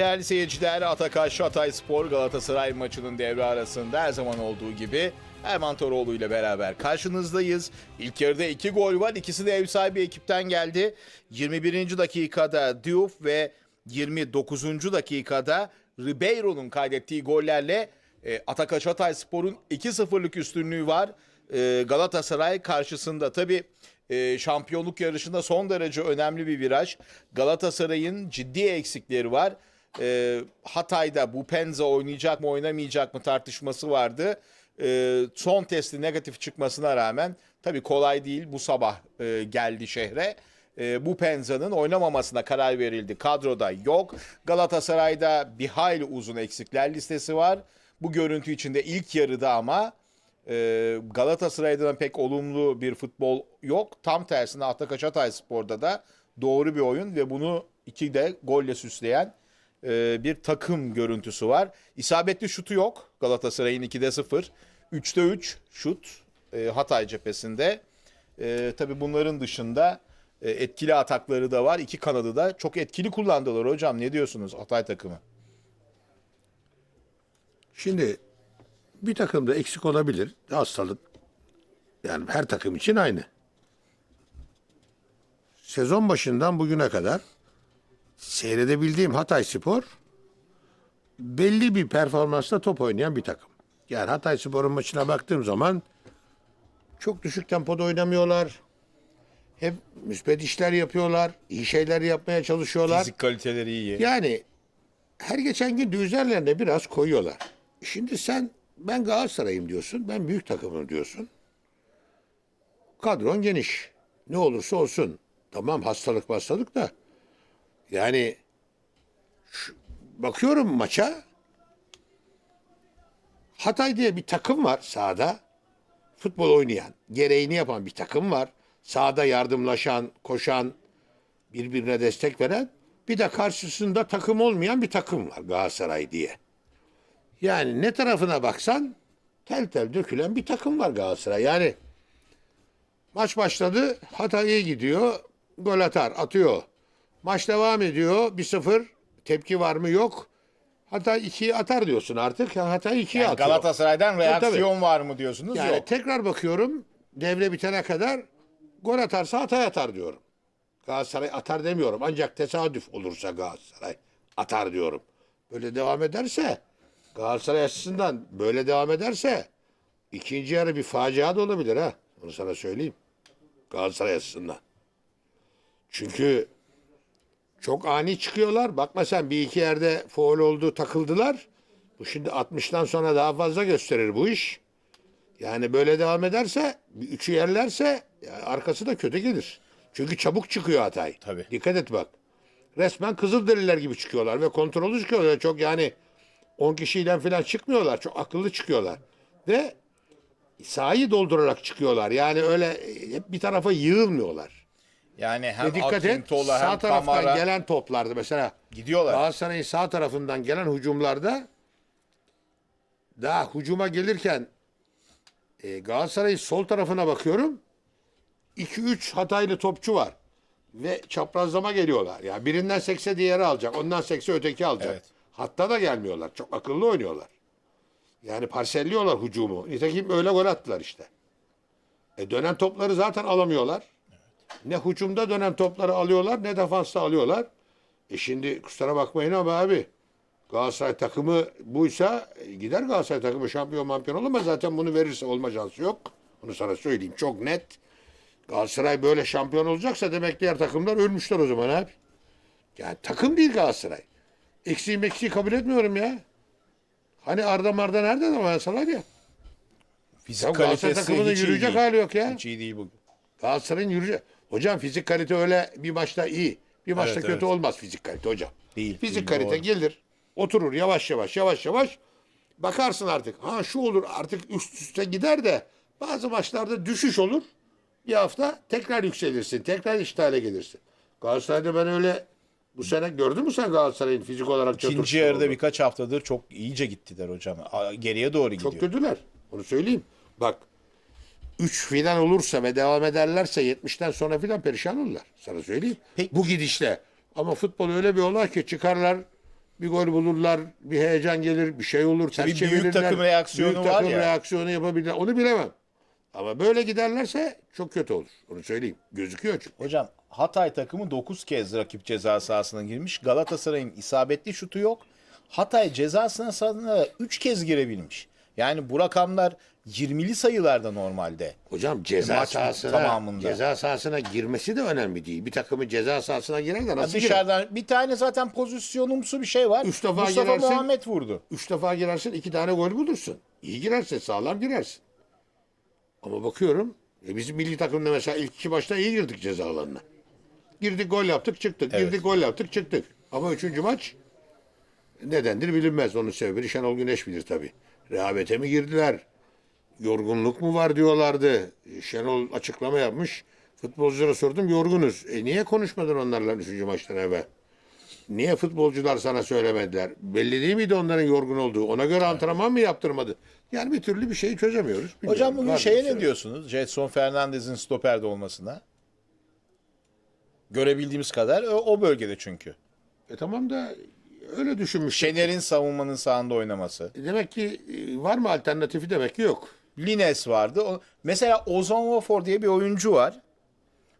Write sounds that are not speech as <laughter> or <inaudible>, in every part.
Değerli seyirciler, Atakaş Hatay Spor Galatasaray maçının devre arasında her zaman olduğu gibi Erman Toroğlu ile beraber karşınızdayız. İlk yarıda iki gol var. İkisi de ev sahibi ekipten geldi. 21. dakikada Diouf ve 29. dakikada Ribeiro'nun kaydettiği gollerle e, Atakaş Hatay Spor'un 2-0'lık üstünlüğü var. E, Galatasaray karşısında tabii e, şampiyonluk yarışında son derece önemli bir viraj. Galatasaray'ın ciddi eksikleri var. E, Hatay'da bu Penza oynayacak mı oynamayacak mı tartışması vardı. E, son testi negatif çıkmasına rağmen tabii kolay değil bu sabah e, geldi şehre. E, bu Penza'nın oynamamasına karar verildi. Kadroda yok. Galatasaray'da bir hayli uzun eksikler listesi var. Bu görüntü içinde ilk yarıda ama ee, Galatasaray'da pek olumlu bir futbol yok. Tam tersine Atakaş Hatay Spor'da da doğru bir oyun ve bunu iki de golle süsleyen e, bir takım görüntüsü var. İsabetli şutu yok Galatasaray'ın 2'de 0. 3'te 3 şut e, Hatay cephesinde. E, tabii bunların dışında e, etkili atakları da var. İki kanadı da çok etkili kullandılar hocam. Ne diyorsunuz Hatay takımı? Şimdi bir takımda eksik olabilir. Hastalık. Yani her takım için aynı. Sezon başından bugüne kadar seyredebildiğim Hatay Spor belli bir performansla top oynayan bir takım. Yani Hatay Spor'un maçına baktığım zaman çok düşük tempoda oynamıyorlar. Hep müspet işler yapıyorlar. iyi şeyler yapmaya çalışıyorlar. Fizik kaliteleri iyi. Yani her geçen gün de üzerlerine biraz koyuyorlar. Şimdi sen ben Galatasaray'ım diyorsun. Ben büyük takımım diyorsun. Kadron geniş. Ne olursa olsun. Tamam hastalık hastalık da. Yani şu- bakıyorum maça. Hatay diye bir takım var sahada. Futbol oynayan, gereğini yapan bir takım var. Sahada yardımlaşan, koşan, birbirine destek veren bir de karşısında takım olmayan bir takım var Galatasaray diye. Yani ne tarafına baksan tel tel dökülen bir takım var Galatasaray. Yani maç başladı Hatay iyi gidiyor gol atar atıyor. Maç devam ediyor 1-0 tepki var mı yok. Hatay 2'yi atar diyorsun artık. Hatay 2'yi Yani atıyor. Galatasaray'dan Tabii, reaksiyon var mı diyorsunuz? Yani Yok. tekrar bakıyorum devre bitene kadar gol atarsa Hatay atar diyorum. Galatasaray atar demiyorum. Ancak tesadüf olursa Galatasaray atar diyorum. Böyle devam ederse Galatasaray açısından böyle devam ederse ikinci yarı bir facia da olabilir ha. Onu sana söyleyeyim. Galatasaray açısından. Çünkü çok ani çıkıyorlar. Bakma sen bir iki yerde foul oldu takıldılar. Bu şimdi 60'tan sonra daha fazla gösterir bu iş. Yani böyle devam ederse, üçü yerlerse ya arkası da kötü gelir. Çünkü çabuk çıkıyor Hatay. Tabii. Dikkat et bak. Resmen Kızılderililer gibi çıkıyorlar ve kontrollü çıkıyorlar. Çok yani 10 kişiyle falan çıkmıyorlar. Çok akıllı çıkıyorlar. Ve sahayı doldurarak çıkıyorlar. Yani öyle e, hep bir tarafa yığılmıyorlar. Yani hem Ve dikkat et Akintola sağ hem taraftan Kamara gelen toplarda mesela gidiyorlar. Galatasaray'ın sağ tarafından gelen hücumlarda daha hücuma gelirken e, Galatasaray'ın sol tarafına bakıyorum. 2-3 Hataylı topçu var. Ve çaprazlama geliyorlar. Yani birinden sekse diğeri alacak. Ondan sekse öteki alacak. Evet. Hatta da gelmiyorlar. Çok akıllı oynuyorlar. Yani parselliyorlar hücumu. Nitekim öyle gol attılar işte. E dönen topları zaten alamıyorlar. Ne hücumda dönen topları alıyorlar ne defansta alıyorlar. E şimdi kusura bakmayın ama abi Galatasaray takımı buysa e, gider Galatasaray takımı şampiyon mampiyon olur ama zaten bunu verirse olma şansı yok. Bunu sana söyleyeyim çok net. Galatasaray böyle şampiyon olacaksa demek diğer takımlar ölmüşler o zaman abi. Yani takım değil Galatasaray. Eksiği meksiği kabul etmiyorum ya. Hani Arda Marda nerede de oynasalar ya. Fizik Ya Galatasaray takımının yürüyecek değil. hali yok ya. Hiç iyi değil bugün. Galatasaray'ın yürüyecek. Hocam fizik kalite öyle bir maçta iyi. Bir maçta Evet, kötü evet. olmaz fizik kalite hocam. Değil, Fizik değil, kalite doğru. gelir. Oturur yavaş yavaş yavaş yavaş. Bakarsın artık. Ha şu olur artık üst üste gider de bazı maçlarda düşüş olur. Bir hafta tekrar yükselirsin. Tekrar iştihale gelirsin. Galatasaray'da ben öyle bu sene gördün mü sen Galatasaray'ın fizik olarak İkinci yarıda olduğunu? birkaç haftadır çok iyice gittiler hocam. Geriye doğru gidiyor. Çok kötüler. Onu söyleyeyim. Bak 3 filan olursa ve devam ederlerse 70'ten sonra filan perişan olurlar. Sana söyleyeyim. Peki. Bu gidişle. Ama futbol öyle bir olay ki çıkarlar Bir gol bulurlar, bir heyecan gelir, bir şey olur, ters bir büyük takım reaksiyonu büyük var takım ya. reaksiyonu yapabilirler. Onu bilemem. Ama böyle giderlerse çok kötü olur. Onu söyleyeyim. Gözüküyor çünkü. Hocam Hatay takımı 9 kez rakip ceza sahasına girmiş. Galatasaray'ın isabetli şutu yok. Hatay ceza sahasına 3 kez girebilmiş. Yani bu rakamlar 20'li sayılarda normalde. Hocam ceza Maç sahasına tamamında. ceza sahasına girmesi de önemli değil. Bir takımın ceza sahasına girer de nasıl girer? dışarıdan bir tane zaten pozisyonumsu bir şey var. Üç defa Mustafa girersin. Muhammed vurdu. Üç defa girersin iki tane gol bulursun. İyi girersin sağlam girersin. Ama bakıyorum e bizim milli takımda mesela ilk iki maçta iyi girdik ceza alanına. Girdik gol yaptık çıktık. Evet. Girdik gol yaptık çıktık. Ama üçüncü maç nedendir bilinmez. Onun sebebi Şenol Güneş bilir tabii. Rehavete mi girdiler? Yorgunluk mu var diyorlardı. Şenol açıklama yapmış. Futbolculara sordum yorgunuz. E niye konuşmadın onlarla üçüncü maçtan evvel? Niye futbolcular sana söylemediler? Belli değil miydi onların yorgun olduğu? Ona göre antrenman mı yaptırmadı? Yani bir türlü bir şeyi çözemiyoruz. Bilmiyorum. Hocam bugün Var mı şeye bir ne diyorsunuz? Jetson Fernandez'in stoperde olmasına. Görebildiğimiz kadar o, o bölgede çünkü. E tamam da öyle düşünmüş. Şener'in savunmanın sağında oynaması. Demek ki e, var mı alternatifi demek ki yok. Lines vardı. O, mesela Ozan Wafor diye bir oyuncu var.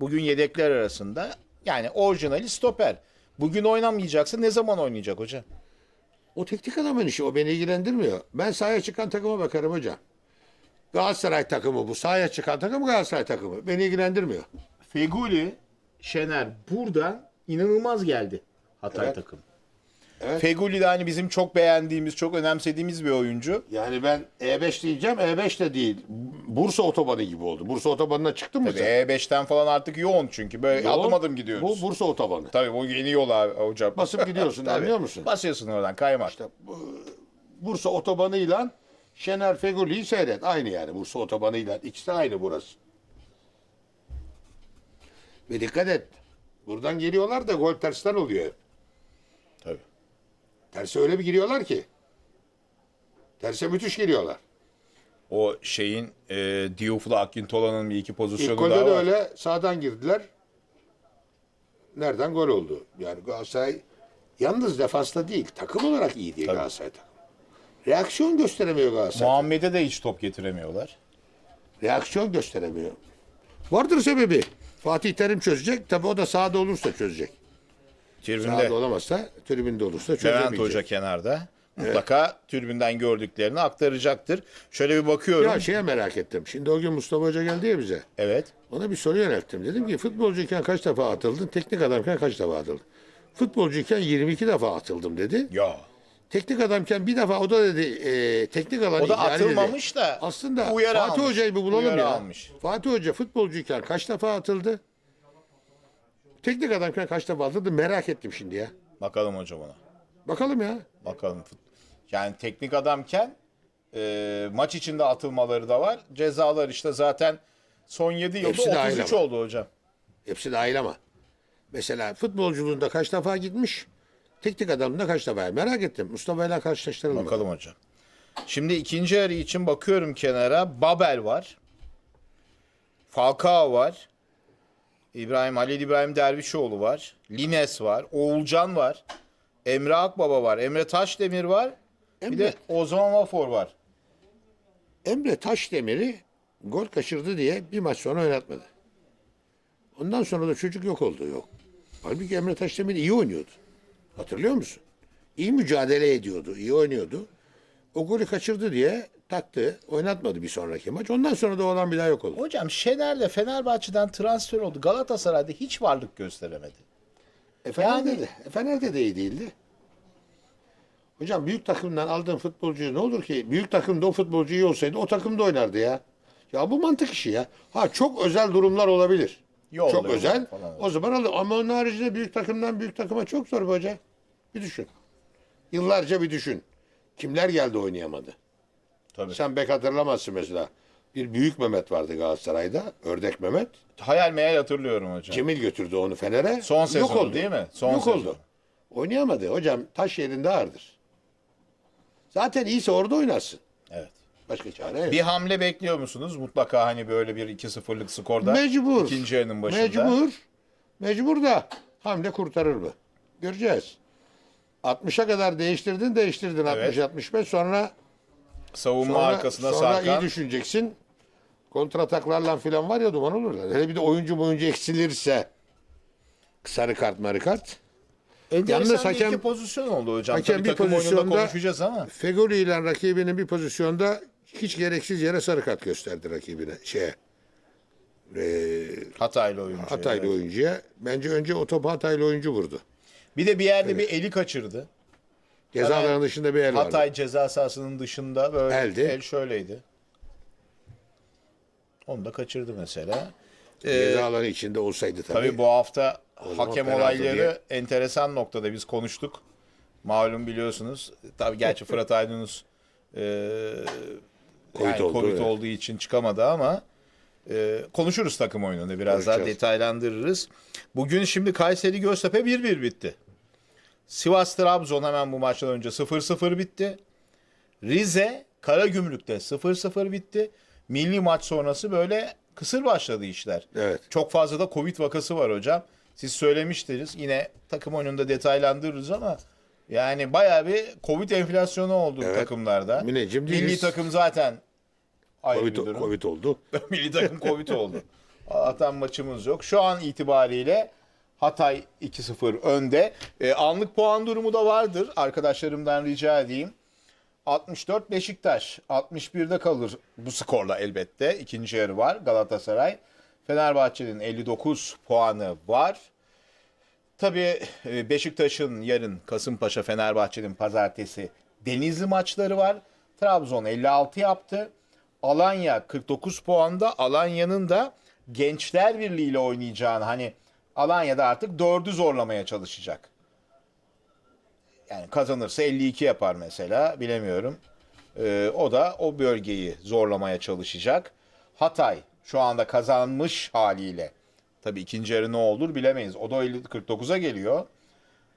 Bugün yedekler arasında. Yani orijinali stoper. Bugün oynamayacaksa ne zaman oynayacak hocam? O teknik adamın işi o beni ilgilendirmiyor. Ben sahaya çıkan takıma bakarım hocam. Galatasaray takımı bu. Sahaya çıkan takım Galatasaray takımı. Beni ilgilendirmiyor. Feguli, Şener burada inanılmaz geldi Hatay Evet. takım. Evet. Feguli de hani bizim çok beğendiğimiz, çok önemsediğimiz bir oyuncu. Yani ben E5 diyeceğim. E5 de değil. Bursa otobanı gibi oldu. Bursa otobanına çıktın mı Tabii sen? E5'ten falan artık yoğun çünkü. Böyle Yoğun. adım adım gidiyoruz. Bu Bursa otobanı. Tabii bu yeni yol abi hocam. Basıp gidiyorsun <laughs> Tabii. anlıyor musun? Basıyorsun oradan kaymak. Bursa otobanıyla Şener Feguli'yi seyret. Aynı yani Bursa otobanıyla. İkisi de aynı burası. Ve dikkat et. Buradan geliyorlar da gol tersten oluyor hep. Terse öyle bir giriyorlar ki. Terse müthiş geliyorlar. O şeyin e, Diouf'la Akintola'nın bir iki pozisyonu İlk golde daha de var. öyle sağdan girdiler. Nereden gol oldu? Yani Galatasaray yalnız defansta değil takım olarak iyi diye Tabii. Galatasaray takım. Reaksiyon gösteremiyor Galatasaray. Muhammed'e de hiç top getiremiyorlar. reaksiyon gösteremiyor. Vardır sebebi. Fatih Terim çözecek. Tabii o da sahada olursa çözecek. Tribünde Sahada olamazsa tribünde olursa Levent çözemeyecek. Hoca kenarda. Mutlaka tribünden gördüklerini aktaracaktır. Şöyle bir bakıyorum. Ya şeye merak ettim. Şimdi o gün Mustafa Hoca geldi ya bize. Evet. Ona bir soru yönelttim. Dedim ki futbolcuyken kaç defa atıldın? Teknik adamken kaç defa atıldın? Futbolcuyken 22 defa atıldım dedi. Ya. Teknik adamken bir defa o da dedi e, teknik alan O da ihlali dedi. atılmamış da Aslında Fatih almış. Hoca'yı bir bulalım Uyarı ya. almış. Fatih Hoca futbolcuyken kaç defa atıldı? Teknik adamken kaç defa atıldı merak ettim şimdi ya. Bakalım hocam ona. Bakalım ya. Bakalım. Yani teknik adamken e, maç içinde atılmaları da var. Cezalar işte zaten son 7 yılda Hepsi dahil 33 ama. oldu hocam. Hepsi dahil ama. Mesela futbolculuğunda kaç defa gitmiş? Teknik adamında kaç defa? Merak ettim. Mustafa ile karşılaştıralım. Bakalım hocam. Şimdi ikinci yarı için bakıyorum kenara. Babel var. Falcao var. İbrahim Halil İbrahim Dervişoğlu var. Lines var. Oğulcan var. Emre Akbaba var. Emre Taşdemir var. Bir Emre, de Ozan Vafor var. Emre Taşdemir'i gol kaçırdı diye bir maç sonra oynatmadı. Ondan sonra da çocuk yok oldu. Yok. Halbuki Emre Taşdemir iyi oynuyordu. Hatırlıyor musun? İyi mücadele ediyordu. iyi oynuyordu. O golü kaçırdı diye taktı. Oynatmadı bir sonraki maç. Ondan sonra da olan bir daha yok oldu. Hocam Şener de Fenerbahçe'den transfer oldu. Galatasaray'da hiç varlık gösteremedi. E Fener'de Yani- de. E de iyi değildi. Hocam büyük takımdan aldığın futbolcu ne olur ki? Büyük takımda o futbolcu iyi olsaydı o takımda oynardı ya. Ya bu mantık işi ya. Ha çok özel durumlar olabilir. Yolluyor çok özel. falan. O zaman alır. Ama onun haricinde büyük takımdan büyük takıma çok zor be hoca. Bir düşün. Yıllarca bir düşün. Kimler geldi oynayamadı. Tabii. Sen bek hatırlamazsın mesela. Bir büyük Mehmet vardı Galatasaray'da. Ördek Mehmet. Hayal meyal hatırlıyorum hocam. Cemil götürdü onu Fener'e. Son sezonu Yok oldu. değil mi? Son Yok sezon. oldu. Oynayamadı. Hocam taş yerinde ağırdır. Zaten iyiyse orada oynarsın. Evet. Başka çare yok. Bir hamle bekliyor musunuz? Mutlaka hani böyle bir 2-0'lık skorda. Mecbur. İkinci yarının başında. Mecbur. Mecbur da hamle kurtarır mı? Göreceğiz. 60'a kadar değiştirdin değiştirdin Evet. 60-65 sonra Savunma sonra, arkasına sonra iyi sarkan. düşüneceksin. Kontrataklarla falan var ya duman olurlar. Hele bir de oyuncu oyuncu eksilirse sarı kart marı kart. Enteresan Yalnız hakem- iki pozisyon oldu hocam. hakem Tabii bir pozisyonda- konuşacağız ama. Fegoli ile rakibinin bir pozisyonda hiç gereksiz yere sarı kart gösterdi rakibine. Şeye. Ee, Hataylı oyuncu. Hataylı evet. oyuncuya. Bence önce o topu Hataylı oyuncu vurdu. Bir de bir yerde bir eli kaçırdı. Ceza alanının dışında bir el vardı. Hatay ceza sahasının dışında böyle Eldi. el şöyleydi. Onu da kaçırdı mesela. Ceza alanı içinde olsaydı tabii. Tabii bu hafta hakem olayları diye. enteresan noktada biz konuştuk. Malum biliyorsunuz. Tabii gerçi <laughs> Fırat Aydınus e, Covid yani oldu, Covid evet. olduğu için çıkamadı ama e, konuşuruz takım oyununu biraz daha Konuşacağız. detaylandırırız. Bugün şimdi Kayseri Göztepe 1-1 bitti. Sivas Trabzon hemen bu maçtan önce 0-0 bitti. Rize Karagümrük'te 0-0 bitti. Milli maç sonrası böyle kısır başladı işler. Evet. Çok fazla da Covid vakası var hocam. Siz söylemiştiniz. Yine takım oyununda detaylandırırız ama yani bayağı bir Covid enflasyonu oldu Evet. takımlarda. Müneccim Milli değiliz. takım zaten ayrı Covid, bir durum. Covid oldu. <laughs> Milli takım Covid oldu. Allah'tan maçımız yok. Şu an itibariyle Hatay 2-0 önde. E, anlık puan durumu da vardır. Arkadaşlarımdan rica edeyim. 64 Beşiktaş. 61'de kalır bu skorla elbette. İkinci yarı var Galatasaray. Fenerbahçe'nin 59 puanı var. Tabii e, Beşiktaş'ın yarın Kasımpaşa Fenerbahçe'nin pazartesi Denizli maçları var. Trabzon 56 yaptı. Alanya 49 puanda. Alanya'nın da Gençler Birliği ile oynayacağını hani Alanya'da artık dördü zorlamaya çalışacak. Yani kazanırsa 52 yapar mesela bilemiyorum. Ee, o da o bölgeyi zorlamaya çalışacak. Hatay şu anda kazanmış haliyle. Tabii ikinci yarı ne olur bilemeyiz. O da 50 49'a geliyor.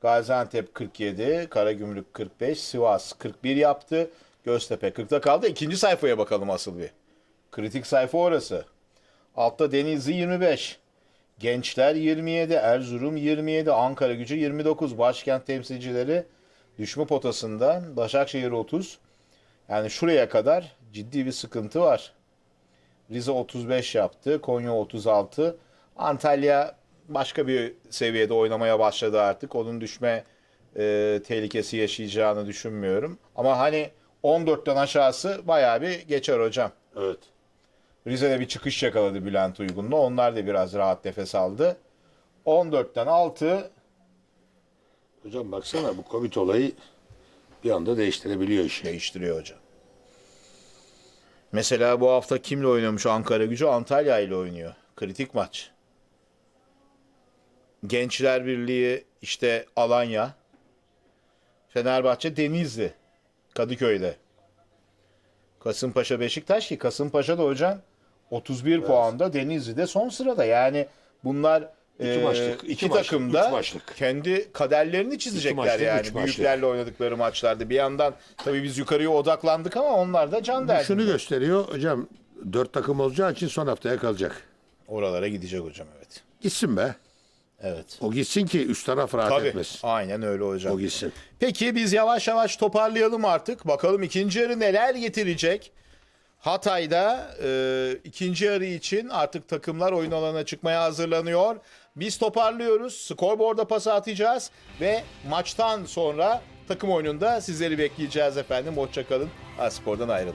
Gaziantep 47, Karagümrük 45, Sivas 41 yaptı. Göztepe 40'ta kaldı. İkinci sayfaya bakalım asıl bir. Kritik sayfa orası. Altta Denizli 25. Gençler 27, Erzurum 27, Ankara gücü 29. Başkent temsilcileri düşme potasında. Başakşehir 30. Yani şuraya kadar ciddi bir sıkıntı var. Rize 35 yaptı. Konya 36. Antalya başka bir seviyede oynamaya başladı artık. Onun düşme e, tehlikesi yaşayacağını düşünmüyorum. Ama hani 14'ten aşağısı bayağı bir geçer hocam. Evet. Rize'de bir çıkış yakaladı Bülent Uygun'la. Onlar da biraz rahat nefes aldı. 14'ten 6 Hocam baksana bu Covid olayı bir anda değiştirebiliyor işi. değiştiriyor hocam. Mesela bu hafta kimle oynamış Ankara gücü? Antalya ile oynuyor. Kritik maç. Gençler Birliği işte Alanya. Fenerbahçe Denizli. Kadıköy'de. Kasımpaşa Beşiktaş ki Kasımpaşa da hocam 31 puanda Denizli'de son sırada. Yani bunlar İki e, maçlık, iki iki maçlık, takım da üç maçlık. kendi kaderlerini çizecekler maçlık, yani. Büyüklerle oynadıkları maçlarda. Bir yandan tabii biz yukarıya odaklandık ama onlar da can derdinde. Şunu gösteriyor hocam. Dört takım olacağı için son haftaya kalacak. Oralara gidecek hocam evet. Gitsin be. Evet. O gitsin ki üst taraf rahat Tabii. etmesin. Aynen öyle hocam. O gitsin. Peki biz yavaş yavaş toparlayalım artık. Bakalım ikinci yarı neler getirecek? Hatay'da e, ikinci yarı için artık takımlar oyun alanına çıkmaya hazırlanıyor. Biz toparlıyoruz. Skorboard'a pas atacağız ve maçtan sonra takım oyununda sizleri bekleyeceğiz efendim. Hoşçakalın. Spordan ayrılın.